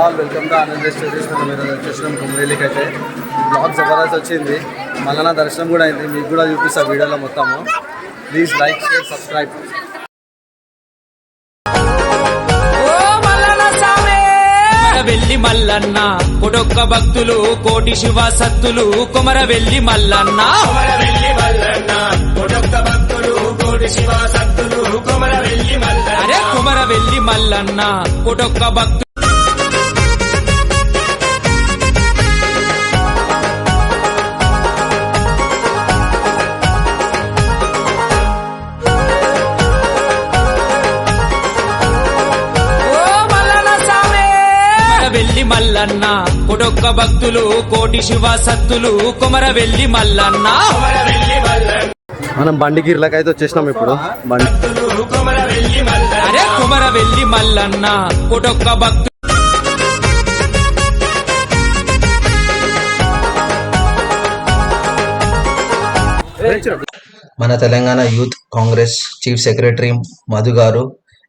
All welcome to Anand stories మనం ఈరోజు వచ్చేసినాం కుమ్రేలికి అయితే బ్లాగ్ జబర్దస్త్ వచ్చింది. మళ్ళీ నా దర్శనం కూడా అయింది. మీకు కూడా చూపిస్తా వీడియోలో మొత్తము. ప్లీజ్ లైక్ షేర్ సబ్స్క్రైబ్ వెల్లి మల్లన్న కొడొక్క భక్తులు కోటి శివ సత్తులు కొమర వెల్లి మల్లన్న. అరే కుమర వెల్లి మల్లన్న. కొడొక్క భక్తు మల్లన్న కొడొక్క భక్తులు కోటి శివ సత్తులు కొమర వెల్లి మల్లన్న. మనం బండి గిర్లకి అయితే వచ్చేసినాం ఇప్పుడు. బండి అరే కుమర వెల్లి మల్లన్న కొడొక్క భక్తు మన Telangana youth Congress chief secretary Madhu గారు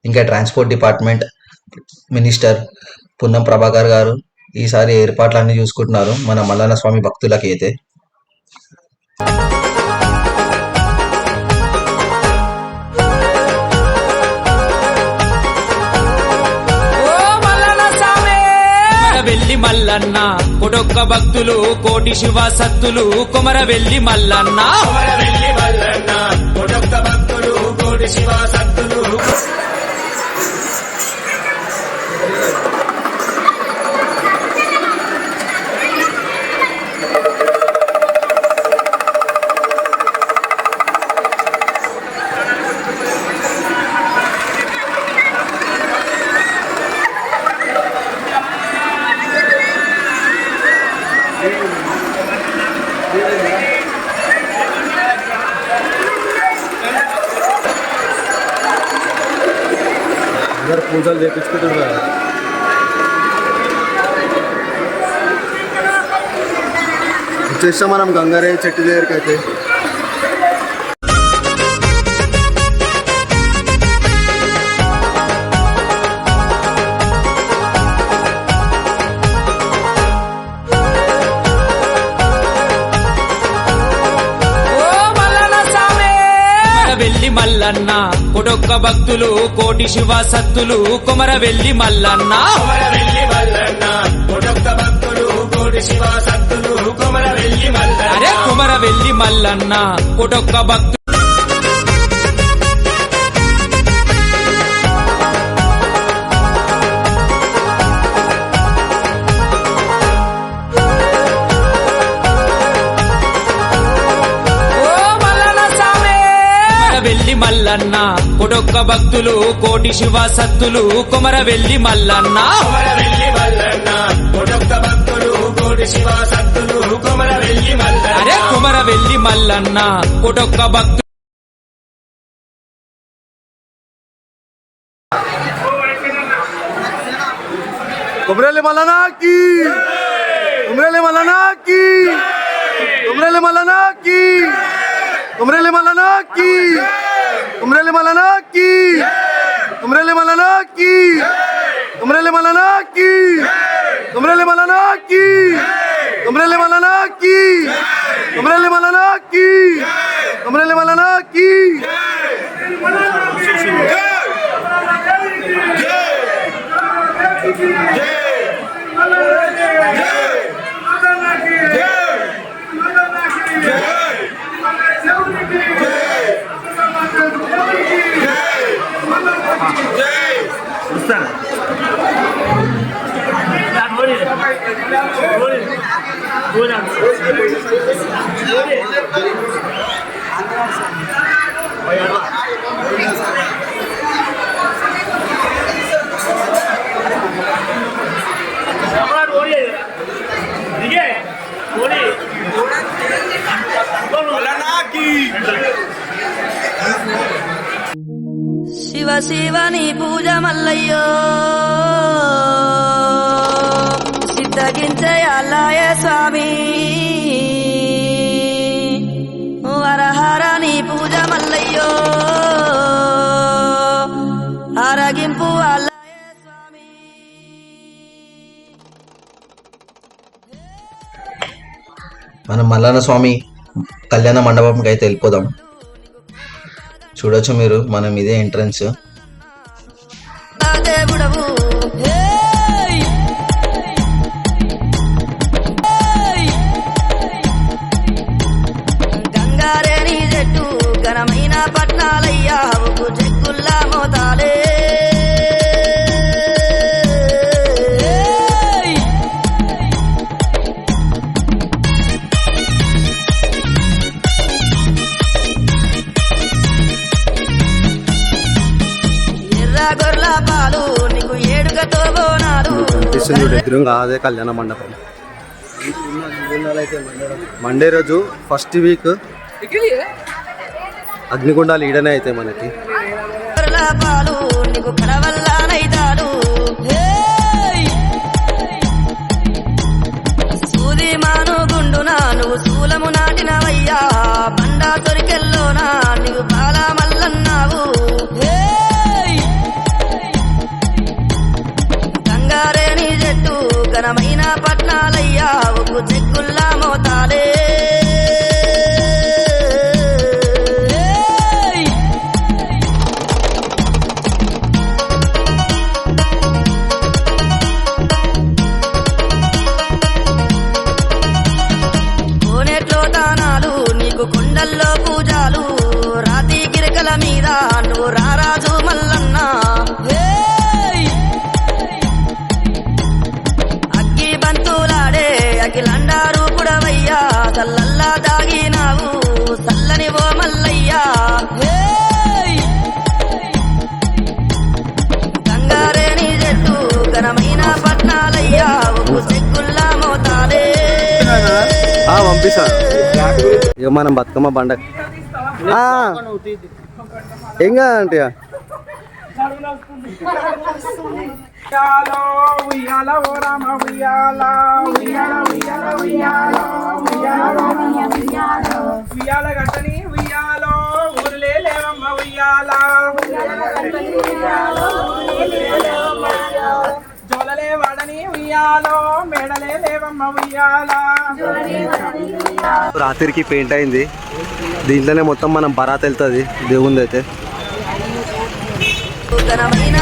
ఇంకా transport department minister Ponnam Prabhakar గారు ఈసారి ఏర్పాట్లన్నీ చూసుకుంటున్నారు మన మల్లన్న స్వామి భక్తులకి అయితే వెల్లి మల్లన్న కొడొక్క భక్తులు కోటి శివ సత్తులు కొమర వెల్లి మల్లన్న. అందరు పూజలు చేపించుకుంటున్నారు. వచ్చేసాం మనం గంగారే చెట్టు దగ్గరికి అయితే వెల్లి మల్లన్న. కొడొక్క భక్తులు కోటి శివ సత్తులు కొమర వెల్లి మల్లన్న. అరే కుమర వెల్లి మల్లన్న. కొడొక్క భక్తు వెల్లి మల్లన్న. కొడొక్క భక్తులు కోటి శివ సత్తులు కొమర వెల్లి మల్లన్న. అరే కుమర వెల్లి మల్లన్న. కొడొక్క భక్తు కుమ్రేలి మల్లనాకి కుమ్రేలి మల్లనాకి కుమ్రేలి మల్లనాకి కుమ్రేలి మల్లనాకి उमरेले मौलाना की। उमरेले मौलाना की। उमरेले मौलाना की। उमरेले मौलाना की। तुमरेले मौलाना శివ శివ నీ పూజ మల్లయ్యో సిద్ధగించే స్వామి. వరహర పూజ మల్లయ్యో అరగింపు అల్ల మనం మల్లన్న స్వామి కళ్యాణ మండపంకి అయితే వెళ్ళిపోదాం. చూడొచ్చు మీరు మనం ఇదే ఎంట్రన్స్ ఆ దేవుడవు ఏయ్! ఘనమైన పట్నాలయ్యా గొర్ల పాలు నీకు ఏడుగతో బోనాలు కనిపిస్తుంది చూడు ఎదురుగా అదే కళ్యాణ మండపం. మండే రోజు ఫస్ట్ వీక్ అగ్నిగుండాలు ఈడనే అవుతాయి మనకి. పాలు నీకు! సూది మాను గుండునా నువ్వు శూలము నాటినవయ్యా. బండా తొరికెల్లోనా నీవు మీద నువ్వు రారాజు మల్లన్న! అగ్గి బంతులాడే అఖిలండారు పుడవయ్యా సల్లల్లా దాగినావు సల్లని ఓ మల్లయ్యా! గంగారేణి చెట్టు ఘనమైన పట్నాలయ్యా. ఉప్పు చెక్కుల్లా మోతాలే. ఇక మనం బతుకమ్మ బండ ఆ, ఏం కాదంటే ఉయ్యాల ఉయ్యాల ఉయ్యాల ఉయ్యాల గట్టని ఉయ్యాలో ఊరులే లేవమ్మ ఉయ్యాల జోలలే వాడని ఉయ్యాలో మేడలే లేవమ్మ ఉయ్యాలా రాత్రికి పెయింట్ అయింది. దీంట్లోనే మొత్తం మనం బరాత్ వెళ్తుంది. దేవుంది అయితే. ఘనమైన